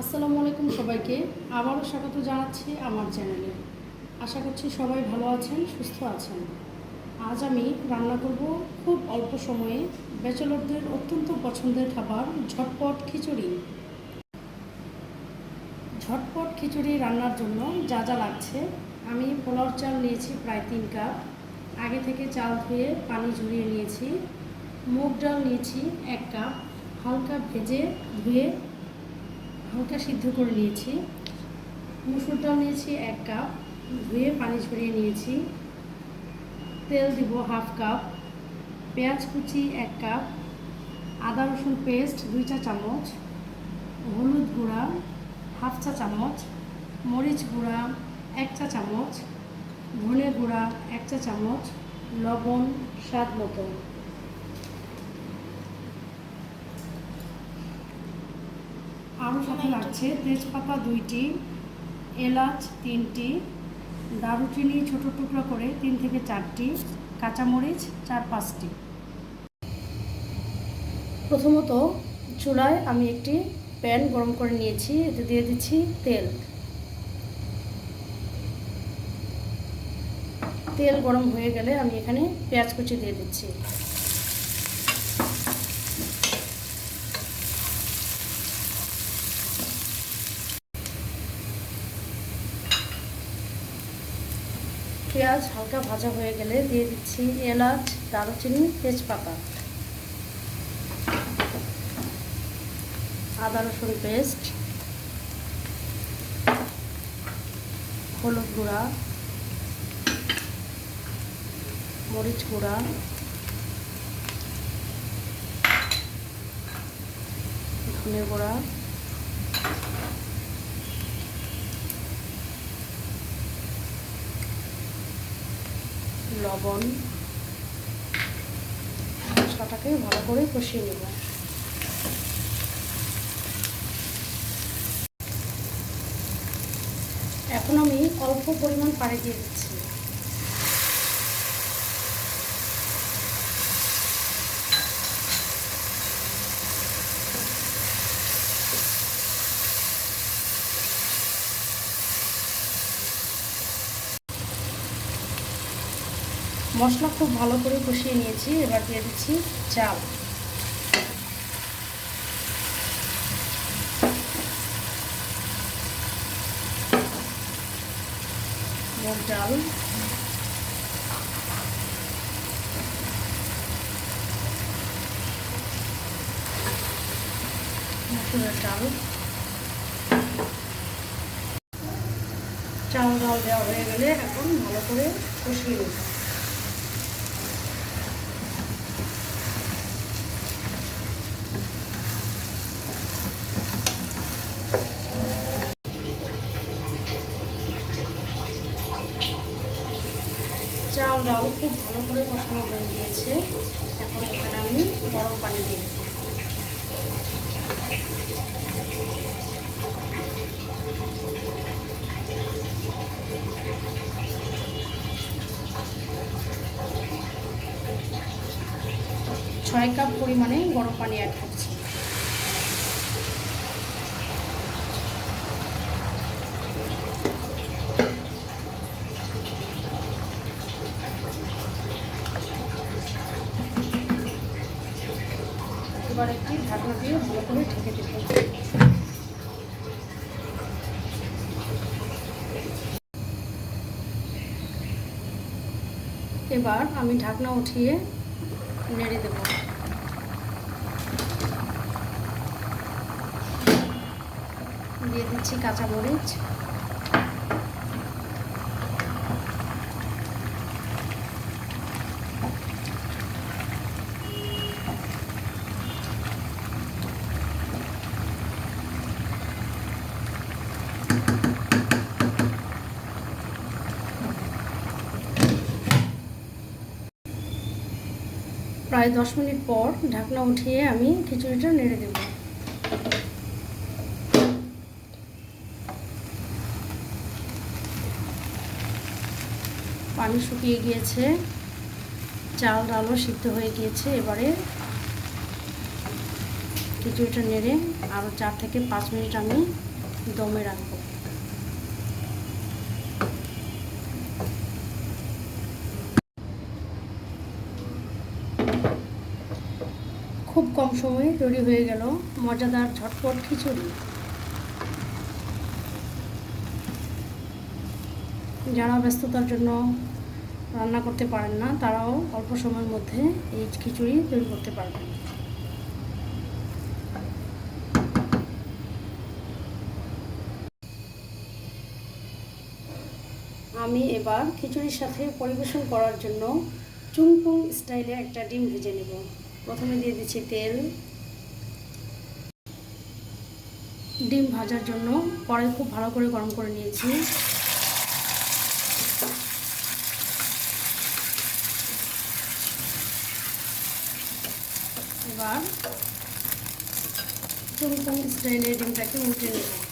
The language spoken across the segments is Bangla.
আসসালামু আলাইকুম সবাইকে। আবারও স্বাগত জানাচ্ছি আমার চ্যানেলে। আশা করছি সবাই ভালো আছেন, সুস্থ আছেন। আজ আমি রান্না করব খুব অল্প সময়ে ব্যাচেলরদের অত্যন্ত পছন্দের খাবার ঝটপট খিচুড়ি। ঝটপট খিচুড়ি রান্নার জন্য যা যা লাগছে, আমি পোলাও চাল নিয়েছি প্রায় তিন কাপ। আগে থেকে চাল ধুয়ে পানি ঝরিয়ে নিয়েছি। মুগ ডাল নিয়েছি এক কাপ। হালকা ভেজে ধুয়ে হালকা সিদ্ধ করে নিয়েছি। মুসুর ডাল নিয়েছি এক কাপ। ধুয়ে পানি ছড়িয়ে নিয়েছি। তেল দিব হাফ কাপ। পেঁয়াজ কুচি এক কাপ। আদা রসুন পেস্ট দুই চা চামচ। হলুদ গুঁড়া হাফ চা চামচ। মরিচ গুঁড়া এক চা চামচ। ধনে গুঁড়া এক চা চামচ। লবণ স্বাদ মতো। আরও সাথে লাগছে। তেজপাতা দুইটি, এলাচ তিনটি, দারুচিনি ছোটো টুকরো করে তিন থেকে চারটি, কাঁচামরিচ চার পাঁচটি। প্রথমত চুলায় আমি একটি প্যান গরম করে নিয়েছি, এতে দিয়ে দিচ্ছি তেল। তেল গরম হয়ে গেলে আমি এখানে পেঁয়াজ কুচি দিয়ে দিচ্ছি। পেঁয়াজ হালকা ভাজা হয়ে গেলে দিয়ে দিচ্ছি এলাচ, দারুচিনি, তেজপাতা। আদা, রসুন পেস্ট। হলুদ গুঁড়া। মরিচ গুঁড়া। ধনে গুঁড়া। লবণ মশলাটাকে ভালো করে কষিয়ে নেব। এখন আমি অল্প পরিমাণ পাড়ে দিয়ে দিচ্ছি। মশলা খুব ভালো করে কষিয়ে নিয়েছি, এবার দিয়ে দিচ্ছি চাল। মুগ ডাল। ডাল। চাল, ডাল দেওয়া হয়ে গেলে এখন ভালো করে কষিয়ে নেব চাল ডাল খুব ভালো করে কষানো হয়ে গিয়েছে। এখন এখানে আমি গরম পানি দিয়ে ছয় কাপ পরিমাণে গরম পানি অ্যাড করছি এবার একটি ঢাকনা দিয়ে ভালো করে ঢেকে দেব এবার আমি ঢাকনা উঠিয়ে নেড়ে দেব। দিয়ে দিচ্ছি কাঁচামরিচ প্রায় দশ মিনিট পর ঢাকনা উঠিয়ে আমি খিচুড়িটা নেড়ে দেব। পানি শুকিয়ে গিয়েছে, চাল, ডালও সিদ্ধ হয়ে গিয়েছে। এবারে খিচুড়িটা নেড়ে আরও চার থেকে পাঁচ মিনিট আমি দমে রাখব। খুব কম সময়ে তৈরি হয়ে গেল মজাদার ঝটপট খিচুড়ি। যারা ব্যস্ততার জন্য রান্না করতে পারেন না, তারাও অল্প সময়ের মধ্যে এই খিচুড়ি তৈরি করতে পারবেন। আমি এবার খিচুড়ির সাথে পরিবেশন করার জন্য চুংপুং স্টাইলে একটা ডিম ভেজে নেব। প্রথমে দিয়ে দিচ্ছি তেল। ডিম ভাজার জন্য কড়াই খুব ভালো করে গরম করে নিয়েছি। এবার চুংপুং স্টাইলে ডিমটাকে উল্টে নেব।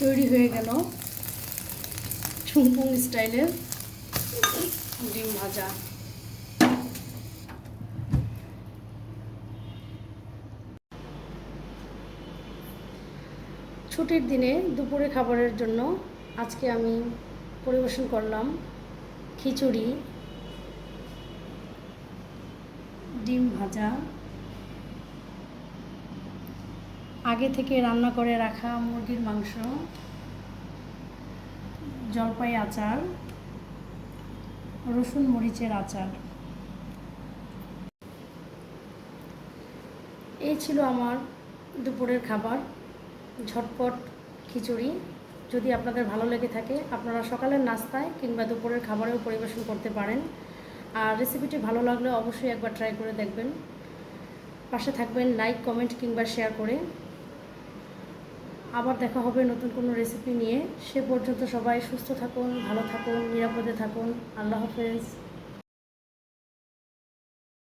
তৈরি হয়ে গেল। চুমপুং স্টাইলের ডিম ভাজা। ছুটির দিনে দুপুরে খাবারের জন্য আজকে আমি পরিবেশন করলাম খিচুড়ি, ডিম ভাজা। আগে থেকে রান্না করে রাখা মুরগির মাংস, জলপাই আচার, রসুন মরিচের আচার। এই ছিল আমার দুপুরের খাবার। ঝটপট খিচুড়ি। যদি আপনাদের ভালো লেগে থাকে, আপনারা সকালের নাস্তায় কিংবা দুপুরের খাবারেও পরিবেশন করতে পারেন। আর রেসিপিটি ভালো লাগলে অবশ্যই একবার ট্রাই করে দেখবেন। পাশে থাকবেন, লাইক, কমেন্ট কিংবা শেয়ার করে। আবার দেখা হবে নতুন কোনো রেসিপি নিয়ে। সে পর্যন্ত সবাই সুস্থ থাকুন, ভালো থাকুন, নিরাপদে থাকুন। আল্লাহ হাফেজ।